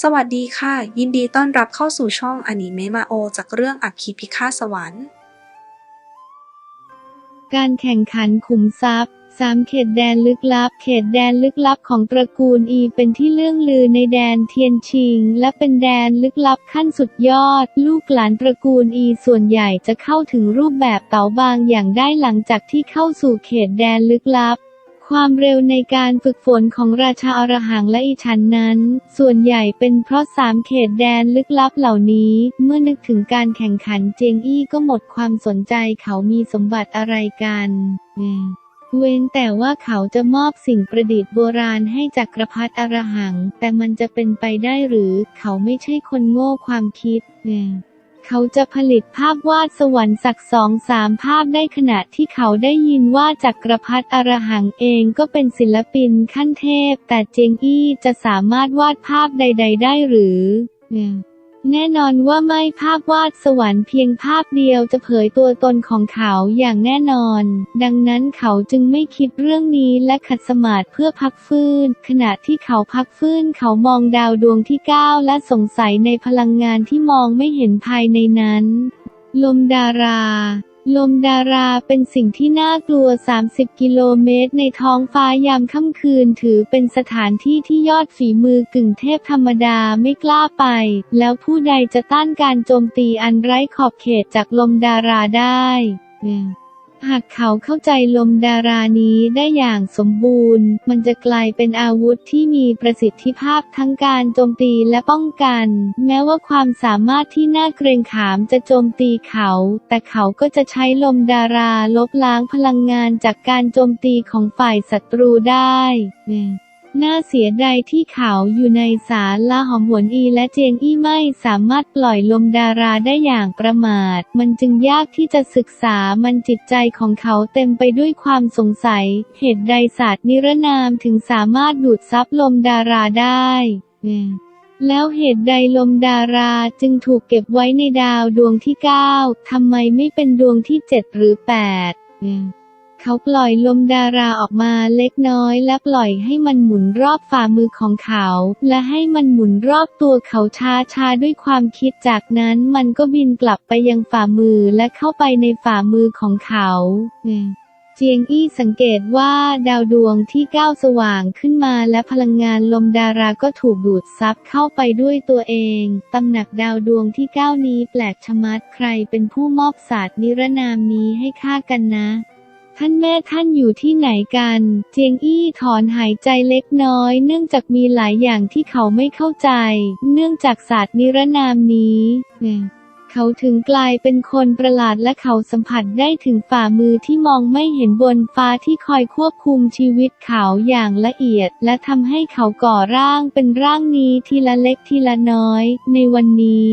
สวัสดีค่ะ ยินดีต้อนรับเข้าสู่ช่องอนิเมะมาโอ จากเรื่องอัคคีพิฆาตสวรรค์ การแข่งขันขุมทรัพย์สามเขตแดนลึกลับ เขตแดนลึกลับของตระกูลอีเป็นที่เรื่องลือในแดนเทียนชิง และเป็นแดนลึกลับขั้นสุดยอด ลูกหลานตระกูลอีส่วนใหญ่จะเข้าถึงรูปแบบเต๋าบางอย่างได้หลังจากที่เข้าสู่เขตแดนลึกลับ ความเร็วในการฝึกฝนของราชาอรหังและอิชันนั้น ส่วนใหญ่เป็นเพราะสามเขตแดนลึกลับเหล่านี้ เมื่อนึกถึงการแข่งขันเจงอี้ก็หมดความสนใจเขามีสมบัติอะไรกันเว้นแต่ว่าเขาจะมอบสิ่งประดิษฐ์โบราณให้จักรพรรดิอรหัง แต่มันจะเป็นไปได้หรือ เขาไม่ใช่คนโง่ความคิดอืม เขาจะผลิตภาพวาดสวรรค์สักสองสามภาพได้ขณะที่เขาได้ยินว่าจักรพรรดิอรหังเองก็เป็นศิลปินขั้นเทพ แต่เจงอี้จะสามารถวาดภาพใด ๆ ได้หรือ yeah. แน่นอนว่าไม่ภาพวาดสวรรค์เพียงภาพเดียวจะเผยตัวตนของเขาอย่างแน่นอน ดังนั้นเขาจึงไม่คิดเรื่องนี้และขัดสมาธิเพื่อพักฟื้น ขณะที่เขาพักฟื้นเขามองดาวดวงที่เก้าและสงสัยในพลังงานที่มองไม่เห็นภายในนั้น ลมดารา ลมดาราเป็นสิ่งที่น่ากลัว 30 กิโลเมตร ในท้องฟ้ายามค่ำคืนถือเป็นสถานที่ที่ยอดฝีมือกึ่งเทพธรรมดาไม่กล้าไป แล้วผู้ใดจะต้านการโจมตีอันไร้ขอบเขตจากลมดาราได้ หากเขาเข้าใจลมดารานี้ได้อย่างสมบูรณ์ มันจะกลายเป็นอาวุธที่มีประสิทธิภาพทั้งการโจมตีและป้องกัน แม้ว่าความสามารถที่น่าเกรงขามจะโจมตีเขา แต่เขาก็จะใช้ลมดาราลบล้างพลังงานจากการโจมตีของฝ่ายศัตรูได้ น่าเสียดายที่เขาอยู่ในศาลละหอมหวนอีและเจงอี้ไม่สามารถปล่อยลมดาราได้อย่างประมาท มันจึงยากที่จะศึกษามันจิตใจของเขาเต็มไปด้วยความสงสัย เหตุใดศาสตร์นิรนามถึงสามารถดูดซับลมดาราได้แล้วเหตุใดลมดาราจึงถูกเก็บไว้ในดาวดวงที่ 9 ทำไมไม่เป็นดวงที่ 7 หรือ8อืม เขาปล่อยลมดาราออกมาเล็กน้อย และปล่อยให้มันหมุนรอบฝ่ามือของเขา และให้มันหมุนรอบตัวเขาช้าช้าๆด้วยความคิดจากนั้นมันก็บินกลับไปยังฝ่ามือและเข้าไปในฝ่ามือของเขาเจียงอี้สังเกตว่าดาวดวงที่ก้าวสว่างขึ้นมาและพลังงานลมดาราก็ถูกดูดซับเข้าไปด้วยตัวเอง ตำหนักดาวดวงที่ก้าวนี้แปลกชะมัดใครเป็นผู้มอบศาสตร์นิรนามนี้ให้ข้ากันนะ ท่านแม่ท่านอยู่ที่ไหนกัน เจียงอี้ถอนหายใจเล็กน้อย เนื่องจากมีหลายอย่างที่เขาไม่เข้าใจ เนื่องจากศาสตร์นิรนามนี้เขาถึงกลายเป็นคนประหลาดและเขาสัมผัสได้ถึงฝ่ามือที่มองไม่เห็นบนฟ้าที่คอยควบคุมชีวิตเขาอย่างละเอียด และทำให้เขาก่อร่างเป็นร่างนี้ทีละเล็กทีละน้อย ในวันนี้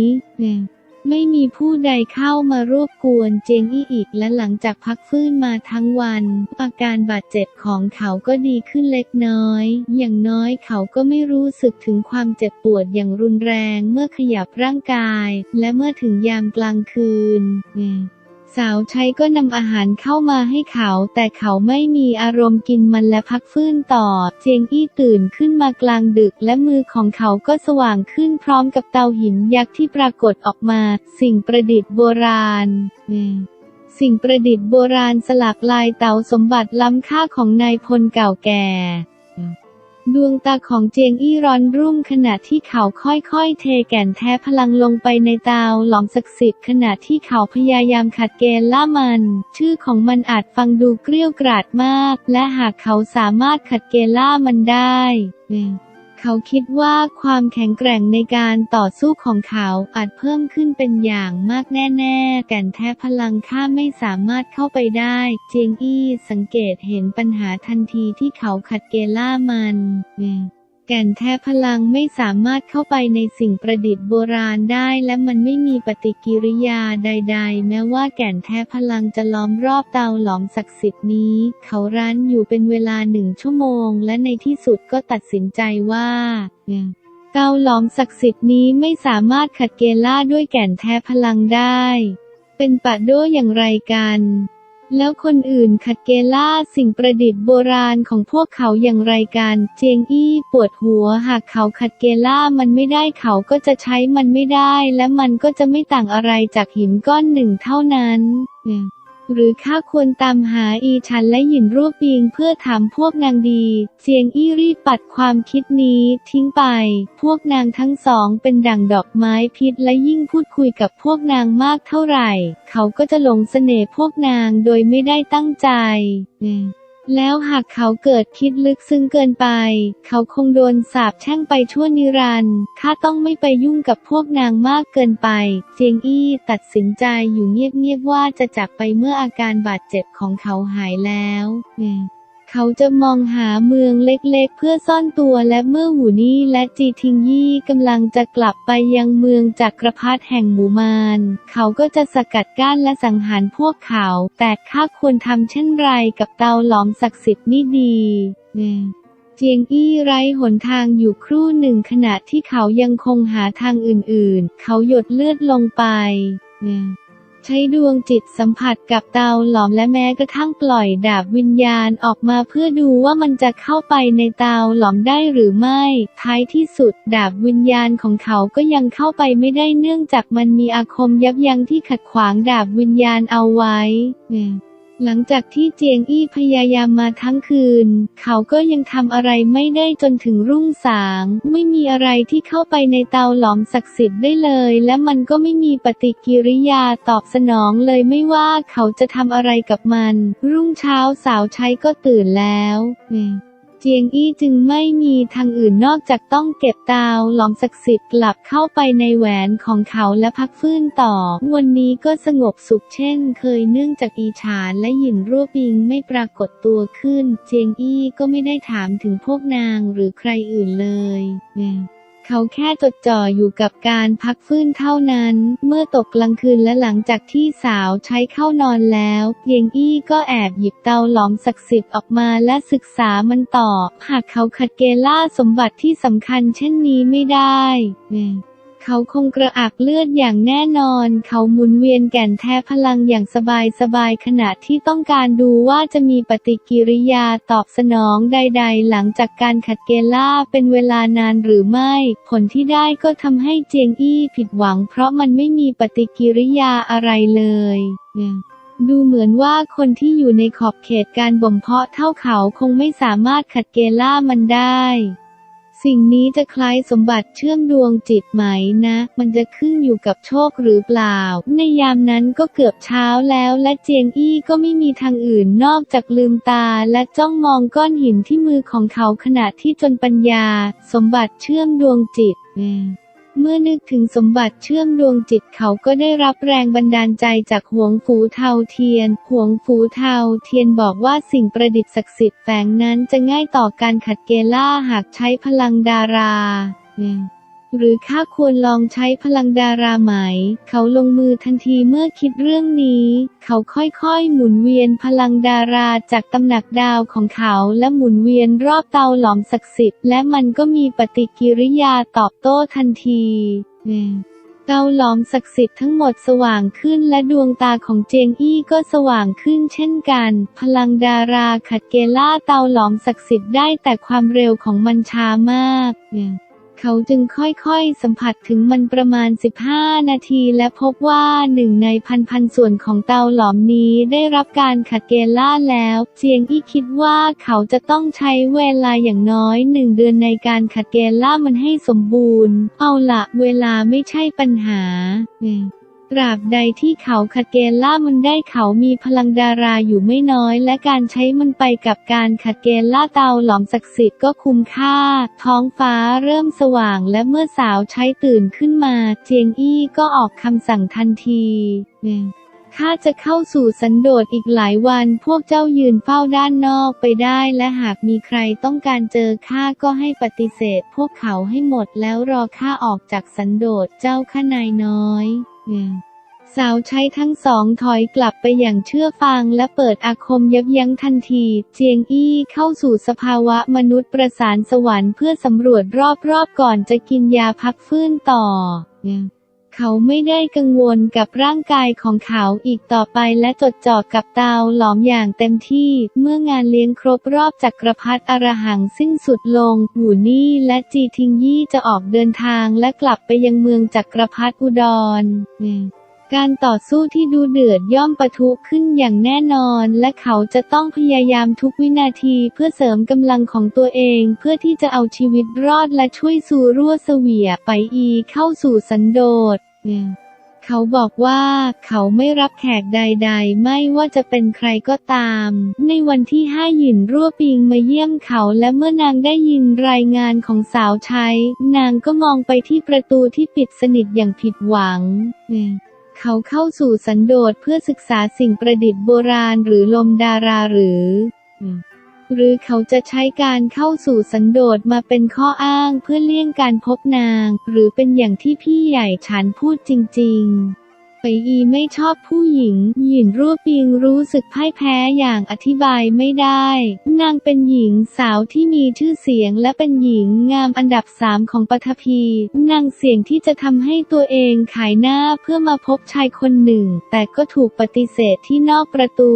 ไม่มีผู้ใดเข้ามารบกวนเจงอี้อีกและหลังจากพักฟื้นมาทั้งวัน อาการบาดเจ็บของเขาก็ดีขึ้นเล็กน้อย อย่างน้อยเขาก็ไม่รู้สึกถึงความเจ็บปวดอย่างรุนแรงเมื่อขยับร่างกาย และเมื่อถึงยามกลางคืนอ สาวใช้ก็นำอาหารเข้ามาให้เขา แต่เขาไม่มีอารมณ์กินมันและพักฟื้นต่อ เจียงอี้ตื่นขึ้นมากลางดึกและมือของเขาก็สว่างขึ้นพร้อมกับเตาหินยักษ์ที่ปรากฏออกมา สิ่งประดิษฐ์โบราณสิ่งประดิษฐ์โบราณสลักลายเตาสมบัติล้ำค่าของนายพลเก่าแก่ ดวงตาของเจียงอี้ร้อนรุ่มขณะที่เขาค่อยๆ เทแก่นแท้พลังลงไปในเตาหลอมศักดิ์สิทธิ์ขณะที่เขาพยายามขัดเกณฑ์ล่ามัน ชื่อของมันอาจฟังดูเกลี้ยกราดมาก และหากเขาสามารถขัดเกณฑ์ล่ามันได้ เขาคิดว่าความแข็งแกร่งในการต่อสู้ของเขาอาจเพิ่มขึ้นเป็นอย่างมากแน่ๆ แก่นแท้พลังข้าไม่สามารถเข้าไปได้ เจียงอี้สังเกตเห็นปัญหาทันทีที่เขาขัดเกล่ามัน แก่นแท้พลังไม่สามารถเข้าไปในสิ่งประดิษฐ์โบราณได้ และมันไม่มีปฏิกิริยาใด ๆ แม้ว่าแก่นแท้พลังจะล้อมรอบเตาหลอมศักดิ์สิทธิ์นี้ เขารั้นอยู่เป็นเวลาหนึ่งชั่วโมง และในที่สุดก็ตัดสินใจว่าเตาหลอมศักดิ์สิทธิ์นี้ไม่สามารถขัดเกล่าด้วยแก่นแท้พลังได้ เป็นปะโดอย่างไรกัน แล้วคนอื่นขัดเกล่าสิ่งประดิษฐ์โบราณของพวกเขาอย่างไรกัน เจียงอี้ปวดหัวหากเขาขัดเกล่ามันไม่ได้เขาก็จะใช้มันไม่ได้ และมันก็จะไม่ต่างอะไรจากหินก้อนหนึ่งเท่านั้น หรือข้าควรตามหาอีฉันและหยินรูปปิงเพื่อถามพวกนางดีเจียงอี้รีบปัดความคิดนี้ทิ้งไป พวกนางทั้งสองเป็นดั่งดอกไม้พิษและยิ่งพูดคุยกับพวกนางมากเท่าไหร่ เขาก็จะหลงเสน่ห์พวกนางโดยไม่ได้ตั้งใจ แล้วหากเขาเกิดคิดลึกซึ้งเกินไป เขาคงโดนสาปแช่งไปชั่วนิรันดร์ข้าต้องไม่ไปยุ่งกับพวกนางมากเกินไป เจียงอี้ตัดสินใจอยู่เงียบๆว่าจะจากไปเมื่ออาการบาดเจ็บของเขาหายแล้วอืม เขาจะมองหาเมืองเล็กๆ เพื่อซ่อนตัวและเมื่อหูนี่และจีทิงยี่กำลังจะกลับไปยังเมืองจากกรพรรดิแห่งหมู่มารเขาก็จะสกัดกั้นและสังหารพวกเขา แต่ข้าควรทำเช่นไรกับเตาหลอมศักดิ์สิทธิ์นี่ดีเจียงอี้ไร้หนทางอยู่ครู่หนึ่งขณะที่เขายังคงหาทางอื่นๆ เขาหยดเลือดลงไป ใช้ดวงจิตสัมผัสกับเตาหลอมและแม้กระทั่งปล่อยดาบวิญญาณออกมาเพื่อดูว่ามันจะเข้าไปในเตาหลอมได้หรือไม่ ท้ายที่สุดดาบวิญญาณของเขาก็ยังเข้าไปไม่ได้เนื่องจากมันมีอาคมยับยั้งที่ขัดขวางดาบวิญญาณเอาไว้ หลังจากที่เจียงอี้พยายามมาทั้งคืน เขาก็ยังทำอะไรไม่ได้จนถึงรุ่งสาง ไม่มีอะไรที่เข้าไปในเตาหลอมศักดิ์สิทธิ์ได้เลย และมันก็ไม่มีปฏิกิริยาตอบสนองเลยไม่ว่าเขาจะทำอะไรกับมัน รุ่งเช้าสาวใช้ก็ตื่นแล้ว เจียงอี้จึงไม่มีทางอื่นนอกจากต้องเก็บตาวหลอมศักดิ์สิทธิ์กลับเข้าไปในแหวนของเขาและพักฟื้นต่อ วันนี้ก็สงบสุขเช่น เคยเนื่องจากอีฉานและหยินรั่วปิงไม่ปรากฏตัวขึ้น เจียงอี้ก็ไม่ได้ถามถึงพวกนางหรือใครอื่นเลย เขาแค่จดจ่ออยู่กับการพักฟื้นเท่านั้น เมื่อตกกลางคืนและหลังจากที่สาวใช้เข้านอนแล้วเยงอี้ก็แอบหยิบเตาหลอมศักดิ์สิทธิ์ออกมาและศึกษามันต่อ หากเขาขัดเกล่าสมบัติที่สำคัญเช่นนี้ไม่ได้ เขาคงกระอักเลือดอย่างแน่นอน เขาหมุนเวียนแก่นแท้พลังอย่างสบายสบายๆขณะที่ต้องการดูว่าจะมีปฏิกิริยาตอบสนองใด ๆ หลังจากการขัดเกล่าเป็นเวลานานหรือไม่ ผลที่ได้ก็ทำให้เจียงอี้ผิดหวัง เพราะมันไม่มีปฏิกิริยาอะไรเลยดูเหมือนว่าคนที่อยู่ในขอบเขตการบ่มเพาะเท่าเขาคงไม่สามารถขัดเกล่ามันได้ สิ่งนี้จะคล้ายสมบัติเชื่อมดวงจิตไหมนะ มันจะขึ้นอยู่กับโชคหรือเปล่า ในยามนั้นก็เกือบเช้าแล้วและเจียงอี้ก็ไม่มีทางอื่นนอกจากลืมตาและจ้องมองก้อนหินที่มือของเขาขณะที่จนปัญญา สมบัติเชื่อมดวงจิตอ เมื่อนึกถึงสมบัติเชื่อมดวงจิตเขาก็ได้รับแรงบันดาลใจจากหวงฝูเทาเทียน หวงฝูเทาเทียนบอกว่าสิ่งประดิษฐ์ศักดิ์สิทธิ์แฝงนั้นจะง่ายต่อการขัดเกล่าหากใช้พลังดารา หรือข้าควรลองใช้พลังดาราไหม เขาลงมือทันทีเมื่อคิดเรื่องนี้ เขาค่อยๆ หมุนเวียนพลังดาราจากตำหนักดาวของเขาและหมุนเวียนรอบเตาหลอมศักดิ์สิทธิ์และมันก็มีปฏิกิริยาตอบโต้ทันทีเตาหลอมศักดิ์สิทธิ์ทั้งหมดสว่างขึ้นและดวงตาของเจงอี้ก็สว่างขึ้นเช่นกัน พลังดาราขัดเกล่าเตาหลอมศักดิ์สิทธิ์ได้แต่ความเร็วของมันช้ามาก เขาจึงค่อยๆ สัมผัสถึงมันประมาณ 15 นาที และพบว่าหนึ่งในพันพันส่วนของเตาหลอมนี้ได้รับการขัดเกลล่าแล้ว เจียงอี้คิดว่าเขาจะต้องใช้เวลาอย่างน้อยหนึ่งเดือนในการขัดเกลล่ามันให้สมบูรณ์ เอาละเวลาไม่ใช่ปัญหาอ ตราบใดที่เขาขัดเกล่ามันได้เขามีพลังดาราอยู่ไม่น้อย และการใช้มันไปกับการขัดเกล่าเตาหลอมศักดิ์สิทธิ์ก็คุ้มค่า ท้องฟ้าเริ่มสว่างและเมื่อสาวใช้ตื่นขึ้นมา เจียงอี้ก็ออกคำสั่งทันทีข้าจะเข้าสู่สันโดษอีกหลายวัน พวกเจ้ายืนเฝ้าด้านนอกไปได้ และหากมีใครต้องการเจอข้าก็ให้ปฏิเสธ พวกเขาให้หมดแล้วรอข้าออกจากสันโดษเจ้าข้านายน้อย สาวใช้ทั้งสองถอยกลับไปอย่างเชื่อฟังและเปิดอาคมยับยั้งทันที เจียงอี้เข้าสู่สภาวะมนุษย์ประสานสวรรค์เพื่อสำรวจรอบๆก่อนจะกินยาพักฟื้นต่อ เขาไม่ได้กังวลกับร่างกายของเขาอีกต่อไปและจดจ่อกับเตาหลอมอย่างเต็มที่ เมื่องานเลี้ยงครบรอบจักรพรรดิอรหังสิ้นสุดลงหูนี่และจีทิงยี่จะออกเดินทางและกลับไปยังเมืองจักรพรรดิอุดรอืม การต่อสู้ที่ดูเดือดย่อมปะทุขึ้นอย่างแน่นอน และเขาจะต้องพยายามทุกวินาทีเพื่อเสริมกำลังของตัวเองเพื่อที่จะเอาชีวิตรอดและช่วยสู่รั่วเสวียไปอีเข้าสู่สันโดษเขาบอกว่าเขาไม่รับแขกใด ๆ ไม่ว่าจะเป็นใครก็ตาม ในวันที่ห้าหยินรั่วปิงมาเยี่ยมเขาและเมื่อนางได้ยินรายงานของสาวใช้ นางก็มองไปที่ประตูที่ปิดสนิทอย่างผิดหวัง เขาเข้าสู่สันโดษเพื่อศึกษาสิ่งประดิษฐ์โบราณหรือลมดาราหรือ หรือเขาจะใช้การเข้าสู่สันโดษมาเป็นข้ออ้างเพื่อเลี่ยงการพบนาง หรือเป็นอย่างที่พี่ใหญ่ฉันพูดจริง ๆ ไปอีไม่ชอบผู้หญิง หยินรูปปิงรู้สึกพ่ายแพ้อย่างอธิบายไม่ได้ นางเป็นหญิงสาวที่มีชื่อเสียงและเป็นหญิงงามอันดับสามของปฐพี นางเสี่ยงที่จะทำให้ตัวเองขายหน้าเพื่อมาพบชายคนหนึ่ง แต่ก็ถูกปฏิเสธที่นอกประตู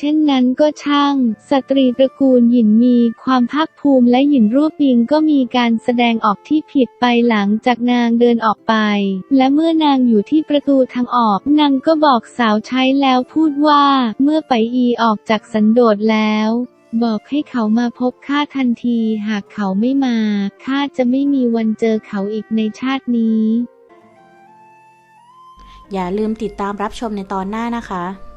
เช่นนั้นก็ช่าง สตรีตระกูลหยินมีความภาคภูมิและหยินรูปปิงก็มีการแสดงออกที่ผิดไปหลังจากนางเดินออกไป และเมื่อนางอยู่ที่ประตูทางออก นางก็บอกสาวใช้แล้วพูดว่า เมื่อไปอีออกจากสันโดษแล้วบอกให้เขามาพบข้าทันทีหากเขาไม่มาข้าจะไม่มีวันเจอเขาอีกในชาตินี้ อย่าลืมติดตามรับชมในตอนหน้านะคะ